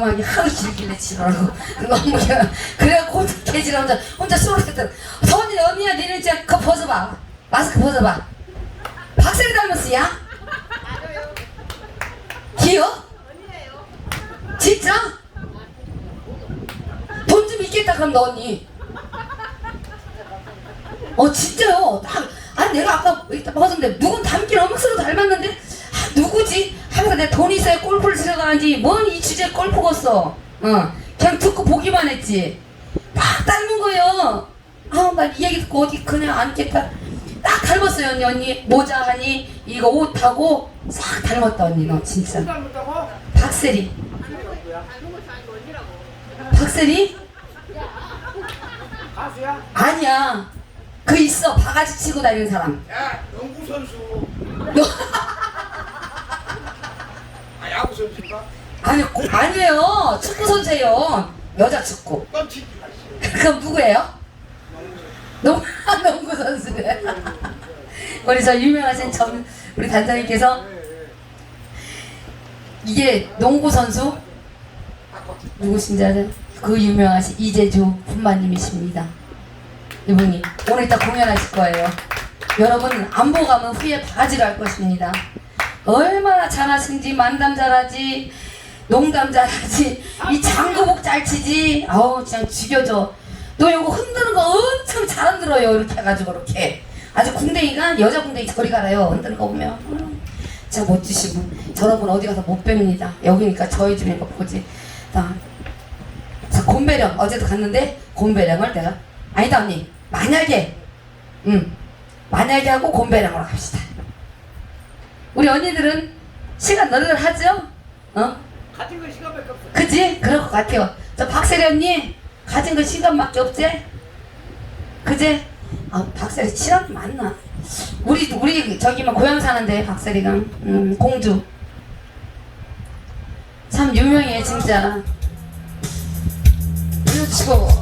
음악이 하도 길길래 지랄하고 너무 그냥 그래야 혼자 혼자 혼자 수록했더니 서원이 언니야 니는 진짜 그거 벗어봐 마스크 벗어봐 박세리 닮았어 야? 기어? 진짜? 돈 좀 있겠다 그럼 너 언니 어 진짜요 나, 아니 내가 아까 이따 봤었는데 누군 닮긴 엄수로 닮았는데 아, 누구지? 하면서 내가 돈 있어야 골프를 치러 가는지 뭔 이 주제에 골프 갔어. 어. 그냥 듣고 보기만 했지. 막 닮은 거예요. 아 나 이 얘기 듣고 어디 그냥 앉겠다. 딱 닮았어요 언니 언니. 모자 하니 이거 옷하고 싹 닮았다 언니. 너 진짜? 박세리. 박세리? 가수야? 아니야. 그 있어. 바가지 치고 다니는 사람. 야, 농구 선수. 너 아, 야구 선수인가? 아니 고- 아니에요. 축구 선수예요. 여자 축구. 깜찍. 그럼 누구예요? 농 농구 선수네. 우리 저 유명하신 전 우리 단장님께서 이게 농구 선수? 누구신지 아세요? 그 유명하신 이재주 분마님이십니다. 이분이. 오늘 이따 공연하실 거예요. 여러분 안 보고 가면 후에 바가지로 할 것입니다 얼마나 잘하신지 만담 잘하지 농담 잘하지 이 장구복 잘 치지. 아우 그냥 죽여줘. 너 이거 흔드는 거 엄청 잘 흔들어요. 이렇게 해가지고 이렇게. 아주 궁뎅이가 여자 궁뎅이 저리 가라요. 흔드는 거 보면. 음, 진짜 멋지시고 저런 분 어디 가서 못 뵙니다. 여기니까 저희 집이니까 보지. 자, 자 곰배령. 어제도 갔는데 곰배령을 내가. 아니다 언니. 만약에 응 만약에 하고 곰배령으로 갑시다 우리 언니들은 시간 널널하죠? 어? 가진 건 시간밖에 없어. 그지? 그럴 것 같아요. 저 박세리 언니 가진 거 시간밖에 없지? 그지? 아 박세리 친한 맞나? 우리 우리 저기만 고향 사는데 박세리가 음, 공주 참 유명해 진짜. 그렇죠. 아,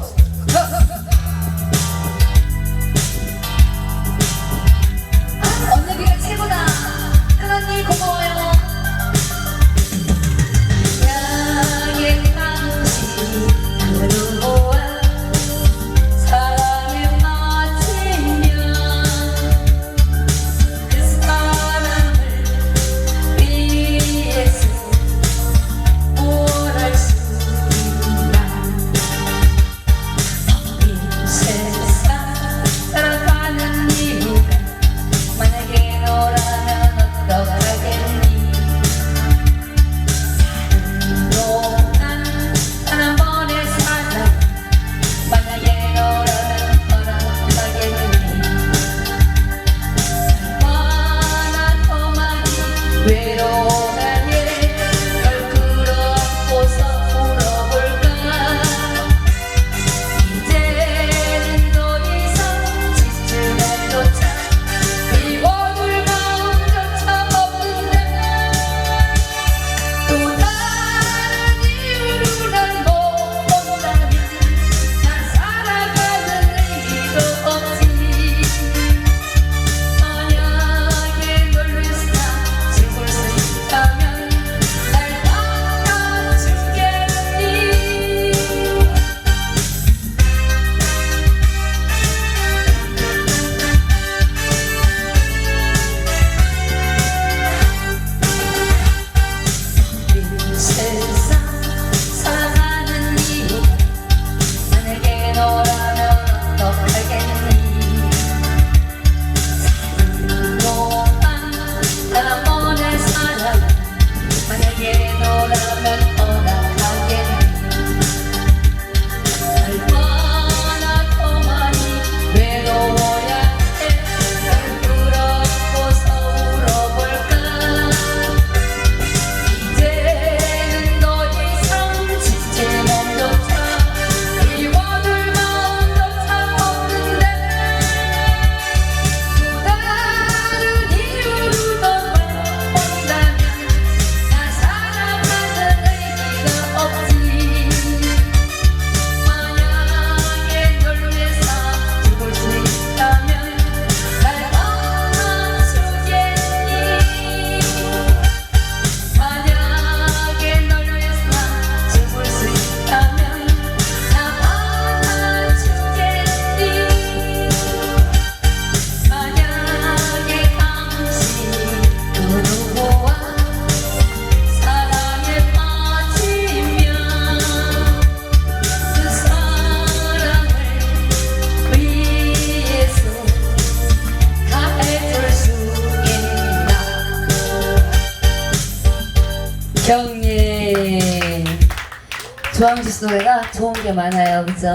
조항주 씨 노래가 좋은 게 많아요. 그죠?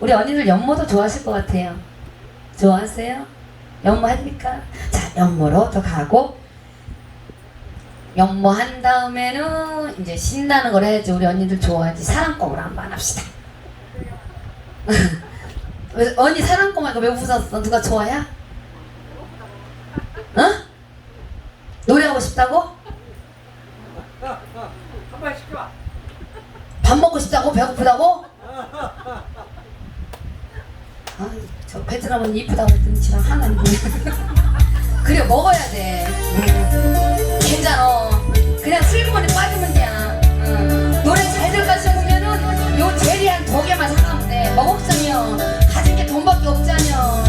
우리 언니들 연모도 좋아하실 것 같아요. 좋아하세요? 연모 합니까? 자, 연모로 또 가고 연모 한 다음에는 이제 신나는 걸 해야지 우리 언니들 좋아하지 사랑곡으로 한번 합시다. 왜, 언니 사랑곡 왜 웃었어? 누가 좋아해? 어? 노래하고 싶다고? 한번 시켜. 싶다고? 배고프다고? 아, 저 베트남은 이쁘다고 했더니 지랑 하나님 그래 먹어야 돼 응. 괜찮아 그냥 슬그머니 빠지면 돼 응. 노래 잘 들어가시면은 요 제리 한 두 개만 사가면 돼 먹었으면 가진 게 돈밖에 없잖여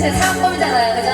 인생 사랑법이잖아요 그죠?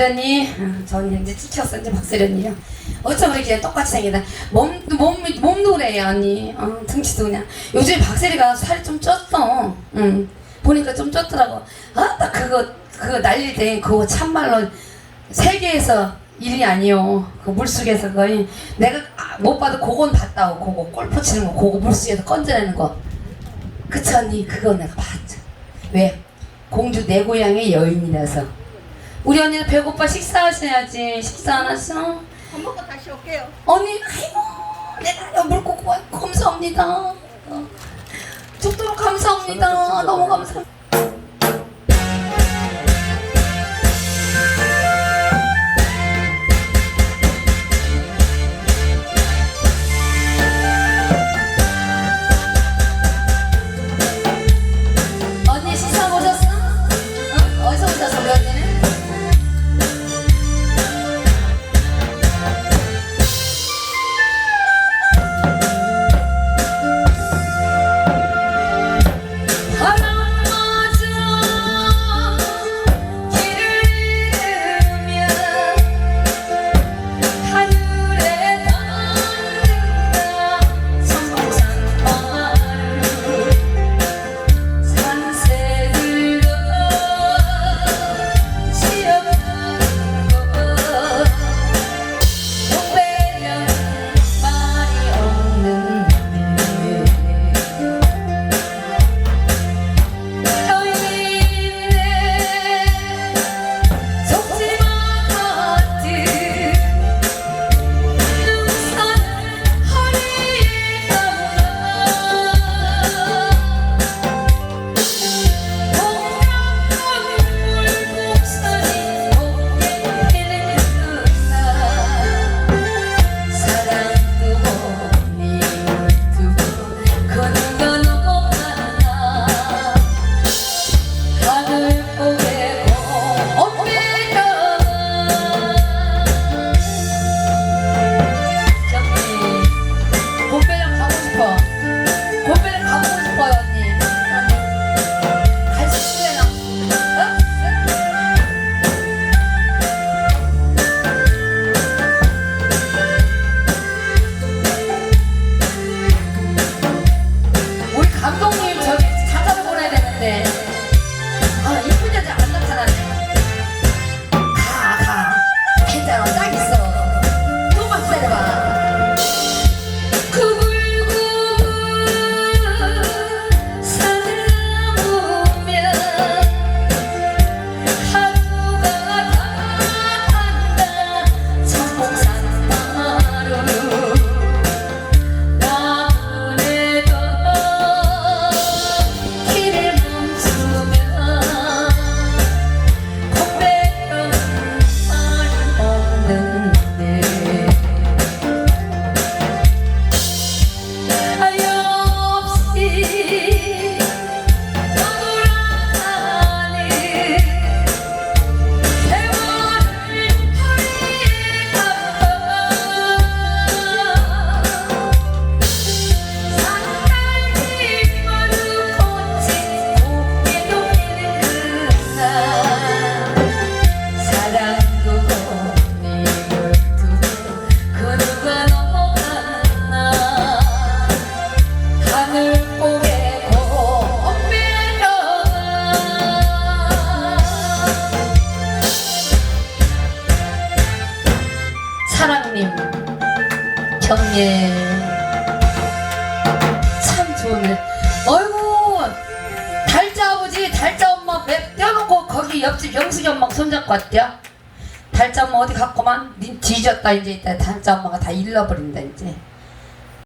박세련님, 아, 전 이제 찍혔어 이제 박세련님이요. 어쩜 이렇게 똑같이 생기다. 몸, 몸, 몸도 그래요 언니. 어, 등치도 그냥. 요즘 박세리가 살이 좀 쪘어. 응. 보니까 좀 쪘더라고. 아, 나 그거 그거 난리 된 그거 참말로 세계에서 일이 아니요. 그 물속에서 거의 내가 아, 못 봐도 그건 봤다고 그거 골프 치는 거 그거 물속에서 건져내는 거. 그치 언니 그거 내가 봤죠. 왜? 공주 내 고향의 여인이라서. 우리 언니는 배고파 식사하셔야지. 식사 안 하셔? 밥 먹고 다시 올게요. 언니 아이고 내가 물고 고 감사합니다. 어, 죽도록 감사합니다. 너무 감사합니다. 뒤졌다 이제 이따 달자 엄마가 다 잃어버린다 이제.